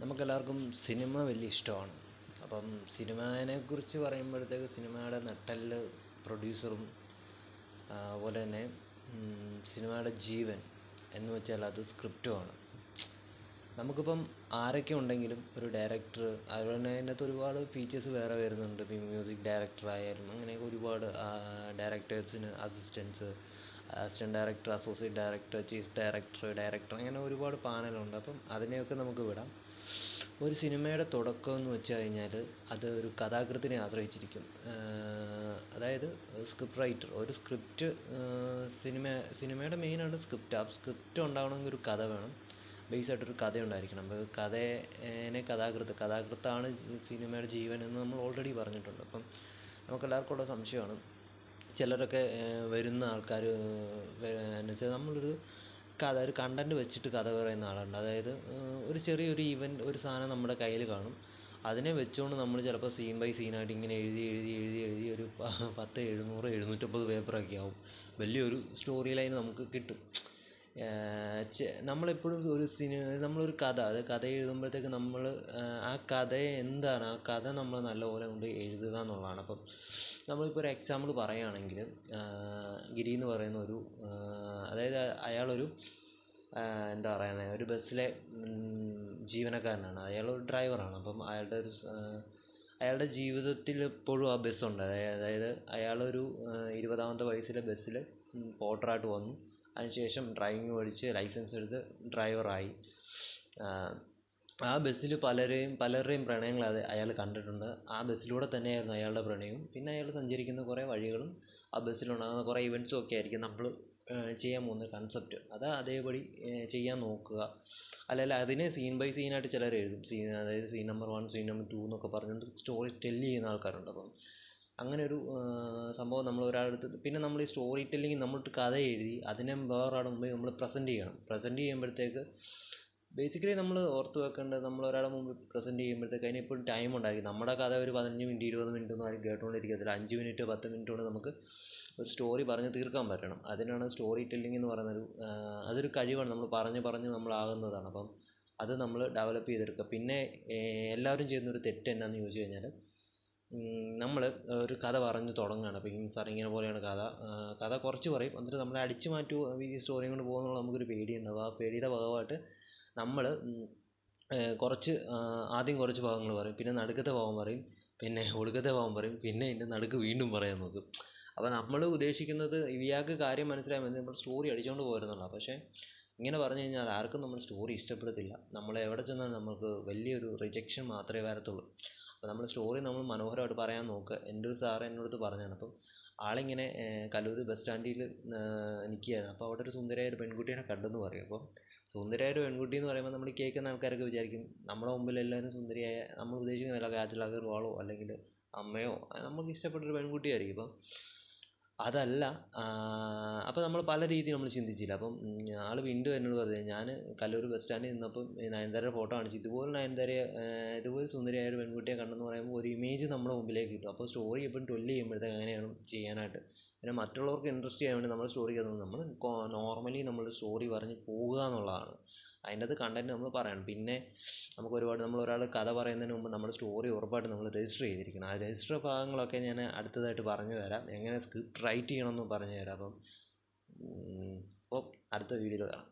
നമുക്കെല്ലാവർക്കും സിനിമ വലിയ ഇഷ്ടമാണ്. അപ്പം സിനിമേനെക്കുറിച്ച് പറയുമ്പോഴത്തേക്ക് സിനിമയുടെ നട്ടെല്ല് പ്രൊഡ്യൂസറും അതുപോലെ തന്നെ സിനിമയുടെ ജീവൻ എന്ന് വെച്ചാൽ അത് സ്ക്രിപ്റ്റുമാണ്. നമുക്കിപ്പം ആരൊക്കെ ഉണ്ടെങ്കിലും ഒരു ഡയറക്ടർ അതുപോലെ തന്നെ അതിനകത്ത് ഒരുപാട് ഫീച്ചേഴ്സ് വേറെ വരുന്നുണ്ട്. ഇപ്പം മ്യൂസിക് ഡയറക്ടർ ആയാലും അങ്ങനെയൊക്കെ ഒരുപാട് ഡയറക്ടേഴ്സിന് assistants assistant director associate director chief director director അങ്ങനെ ഒരുപാട് പാനലുണ്ട് അപ്പം അതിനെയൊക്കെ നമുക്ക് വിടാം. ഒരു സിനിമയുടെ തുടക്കം എന്ന് വെച്ച് കഴിഞ്ഞാൽ അത് ഒരു കഥാകൃത്തിനെ ആശ്രയിച്ചിരിക്കും. അതായത് സ്ക്രിപ്റ്റ് റൈറ്റർ ഒരു സ്ക്രിപ്റ്റ് സിനിമ സിനിമയുടെ മെയിനാണ് സ്ക്രിപ്റ്റ് ആ സ്ക്രിപ്റ്റ് ഉണ്ടാവണമെങ്കിൽ ഒരു കഥ വേണം. ബേസ് ആയിട്ടൊരു കഥ ഉണ്ടായിരിക്കണം അപ്പോൾ കഥേനെ കഥാകൃത്ത് കഥാകൃത്താണ് സിനിമയുടെ ജീവൻ എന്ന് നമ്മൾ ഓൾറെഡി പറഞ്ഞിട്ടുണ്ട്. അപ്പം നമുക്കെല്ലാവർക്കും ഉള്ള സംശയമാണ്. ചിലരൊക്കെ വരുന്ന ആൾക്കാർ എന്ന് വെച്ചാൽ നമ്മളൊരു കഥ ഒരു കണ്ടന്റ് വെച്ചിട്ട് കഥ പറയുന്ന ആളുണ്ട്. അതായത് ഒരു ചെറിയൊരു ഇവന്റ് ഒരു സാധനം നമ്മുടെ കയ്യിൽ കാണും. അതിനെ വെച്ചുകൊണ്ട് നമ്മൾ ചിലപ്പോൾ സീൻ ബൈ സീനായിട്ട് ഇങ്ങനെ എഴുതി എഴുതി എഴുതി എഴുതി ഒരു പത്ത് എഴുന്നൂറ് എഴുന്നൂറ്റമ്പത് പേപ്പറൊക്കെ ആവും. വലിയൊരു സ്റ്റോറി ലൈൻ നമുക്ക് കിട്ടും. നമ്മളെപ്പോഴും ഒരു സിനിമ നമ്മളൊരു കഥ അത് കഥ എഴുതുമ്പോഴത്തേക്ക് നമ്മൾ ആ കഥ എന്താണ് ആ കഥ നമ്മൾ നല്ലപോലെ കൊണ്ട് എഴുതുക എന്നുള്ളതാണ്. അപ്പം നമ്മളിപ്പോൾ ഒരു എക്സാമ്പിൾ പറയുകയാണെങ്കിൽ ഗിരി എന്ന് പറയുന്ന ഒരു അതായത് അയാളൊരു എന്താ പറയുന്നത് ഒരു ബസ്സിലെ ജീവനക്കാരനാണ്. അയാളൊരു ഡ്രൈവറാണ് അപ്പം അയാളുടെ ഒരു അയാളുടെ ജീവിതത്തിൽ എപ്പോഴും ആ ബസ്സുണ്ട്. അതായത് അയാളൊരു ഇരുപതാമത്തെ വയസ്സിലെ ബസ്സിൽ പോർട്ടറായിട്ട് വന്നു. അതിനുശേഷം ഡ്രൈവിംഗ് പഠിച്ച് ലൈസൻസ് എടുത്ത് ഡ്രൈവറായി. ആ ബസ്സിൽ പലരെയും പലരുടെയും പ്രണയങ്ങൾ അത് അയാൾ കണ്ടിട്ടുണ്ട്. ആ ബസ്സിലൂടെ തന്നെയായിരുന്നു അയാളുടെ പ്രണയവും. പിന്നെ അയാൾ സഞ്ചരിക്കുന്ന കുറേ വഴികളും ആ ബസ്സിലുണ്ടാകുന്ന കുറേ ഇവന്റ്സും ഒക്കെ ആയിരിക്കും നമ്മൾ ചെയ്യാൻ പോകുന്ന കൺസെപ്റ്റ് അത് അതേപടി ചെയ്യാൻ നോക്കുക. അല്ലെങ്കിൽ അതിനെ സീൻ ബൈ സീനായിട്ട് ചിലർ എഴുതും. സീൻ അതായത് scene number one scene number two എന്നൊക്കെ പറഞ്ഞുകൊണ്ട് സ്റ്റോറി ടെല്ല് ചെയ്യുന്ന ആൾക്കാരുണ്ട് അപ്പം. അങ്ങനെ ഒരു സംഭവം നമ്മൾ ഒരാളടുത്ത് പിന്നെ നമ്മൾ ഈ സ്റ്റോറി ടെല്ലിങ് ഒരു കഥ എഴുതി അതിനെ വേറൊരാളുടെ മുമ്പിൽ നമ്മൾ പ്രസന്റ് ചെയ്യണം. പ്രസന്റ് ചെയ്യുമ്പോഴത്തേക്ക് ബേസിക്കലി നമ്മൾ ഓർത്ത് വെക്കേണ്ടത് നമ്മൾ ഒരാളുടെ മുമ്പിൽ പ്രസന്റ് ചെയ്യുമ്പോഴത്തേക്ക് അതിന് എപ്പോഴും ടൈം ഉണ്ടായിരിക്കും. നമ്മുടെ കഥ ഒരു പതിനഞ്ച് മിനിറ്റ് ഇരുപത് മിനിറ്റ് ഒന്നും ആരും കേട്ടുകൊണ്ടിരിക്കത്തില്ല അഞ്ച് മിനിറ്റ് പത്ത് മിനിറ്റ് കൊണ്ട് നമുക്ക് ഒരു സ്റ്റോറി പറഞ്ഞ് തീർക്കാൻ പറ്റണം. അതിനാണ് സ്റ്റോറി ടെല്ലിംഗ് എന്ന് പറയുന്നൊരു അതൊരു കഴിവാണ്. നമ്മൾ പറഞ്ഞ് പറഞ്ഞ് നമ്മളാകുന്നതാണ്. അപ്പം അത് നമ്മൾ ഡെവലപ്പ് ചെയ്തെടുക്കുക. പിന്നെ എല്ലാവരും ചെയ്യുന്നൊരു തെറ്റ് എന്നാന്ന് ചോദിച്ചു കഴിഞ്ഞാൽ നമ്മൾ ഒരു കഥ പറഞ്ഞ് തുടങ്ങുകയാണ് അപ്പോൾ സാർ ഇങ്ങനെ പോലെയാണ് കഥ. കഥ കുറച്ച് പറയും. എന്നിട്ട് നമ്മളെ അടിച്ചു മാറ്റുമോ ഈ സ്റ്റോറിയും കൊണ്ട് പോകുന്നുള്ള നമുക്കൊരു പേടിയുണ്ടാവും ആ പേടിയുടെ ഭാഗമായിട്ട് നമ്മൾ കുറച്ച് ആദ്യം കുറച്ച് ഭാഗങ്ങൾ പറയും. പിന്നെ നടുക്കത്തെ ഭാഗം പറയും. പിന്നെ ഒടുക്കത്തെ ഭാഗം പറയും. പിന്നെ ഇതിന്റെ നടുക്ക് വീണ്ടും പറയാൻ നോക്കും. അപ്പോൾ നമ്മൾ ഉദ്ദേശിക്കുന്നത് ഇയാൾക്ക് കാര്യം മനസ്സിലായാൽ മതി. നമ്മൾ സ്റ്റോറി അടിച്ചുകൊണ്ട് പോരുന്നുള്ളൂ പക്ഷേ ഇങ്ങനെ പറഞ്ഞു കഴിഞ്ഞാൽ ആർക്കും നമ്മൾ സ്റ്റോറി ഇഷ്ടപ്പെടത്തില്ല. നമ്മൾ എവിടെ ചെന്നാലും നമുക്ക് വലിയൊരു റിജക്ഷൻ മാത്രമേ വരത്തുള്ളൂ. അപ്പോൾ നമ്മൾ സ്റ്റോറി നമ്മൾ മനോഹരമായിട്ട് പറയാൻ നോക്കുക എന്റെ ഒരു സാറ് എന്നോടത്ത് പറഞ്ഞതാണ്. അപ്പം ആളിങ്ങനെ കലൂർ ബസ് സ്റ്റാൻഡിൽ നിൽക്കുകയായിരുന്നു അപ്പോൾ അവിടെ ഒരു സുന്ദരിയായ ഒരു പെൺകുട്ടീനെ കണ്ടെന്ന് പറയും. അപ്പം സുന്ദരിയായ ഒരു പെൺകുട്ടി എന്ന് പറയുമ്പോൾ നമ്മൾ കേൾക്കുന്ന ആൾക്കാരൊക്കെ വിചാരിക്കും നമ്മുടെ മുമ്പിൽ എല്ലാവരും സുന്ദരിയായ നമ്മൾ ഉദ്ദേശിക്കുന്ന വല്ല കാജൽ വാളോ അല്ലെങ്കിൽ അമ്മയോ നമുക്ക് ഇഷ്ടപ്പെട്ടൊരു പെൺകുട്ടിയായിരിക്കും. അപ്പം അതല്ല. അപ്പോൾ നമ്മൾ പല രീതിയിൽ നമ്മൾ ചിന്തിച്ചില്ല. അപ്പം ആൾ വീണ്ടും എന്നോട് പറഞ്ഞു ഞാൻ കല്ലൂർ ബസ് സ്റ്റാൻഡിൽ നിന്നപ്പം നയൻതാരയുടെ ഫോട്ടോ കാണിച്ചു ഇതുപോലെ നയൻതാരയെ ഇതുപോലെ സുന്ദരിയായ ഒരു പെൺകുട്ടിയെ കണ്ടെന്ന് പറയുമ്പോൾ ഒരു ഇമേജ് നമ്മുടെ മുമ്പിലേക്ക് കിട്ടും. അപ്പോൾ സ്റ്റോറി എപ്പോഴും ട്വെല്ല് ചെയ്യുമ്പോഴത്തേക്ക് അങ്ങനെയാണ് ചെയ്യാനായിട്ട്. പിന്നെ മറ്റുള്ളവർക്ക് ഇൻട്രസ്റ്റ് ചെയ്യാൻ വേണ്ടി നമ്മൾ സ്റ്റോറി കയറുന്നത് നമ്മൾ നോർമലി നമ്മൾ സ്റ്റോറി പറഞ്ഞ് പോകുക എന്നുള്ളതാണ്. അതിന്റെ അത് കണ്ടന്റ് നമ്മൾ പറയണം. പിന്നെ നമുക്ക് ഒരുപാട് നമ്മൾ ഒരാൾ കഥ പറയുന്നതിന് മുമ്പ് നമ്മുടെ സ്റ്റോറി ഉറപ്പായിട്ട് നമ്മൾ രജിസ്റ്റർ ചെയ്തിരിക്കണം. ആ രജിസ്റ്റർ ഭാഗങ്ങളൊക്കെ ഞാൻ അടുത്തതായിട്ട് പറഞ്ഞു തരാം. എങ്ങനെ സ്ക്രിപ്റ്റ് റൈറ്റ് ചെയ്യണമെന്നും പറഞ്ഞു തരാം. അപ്പം അപ്പോൾ അടുത്ത വീഡിയോയിൽ കാണാം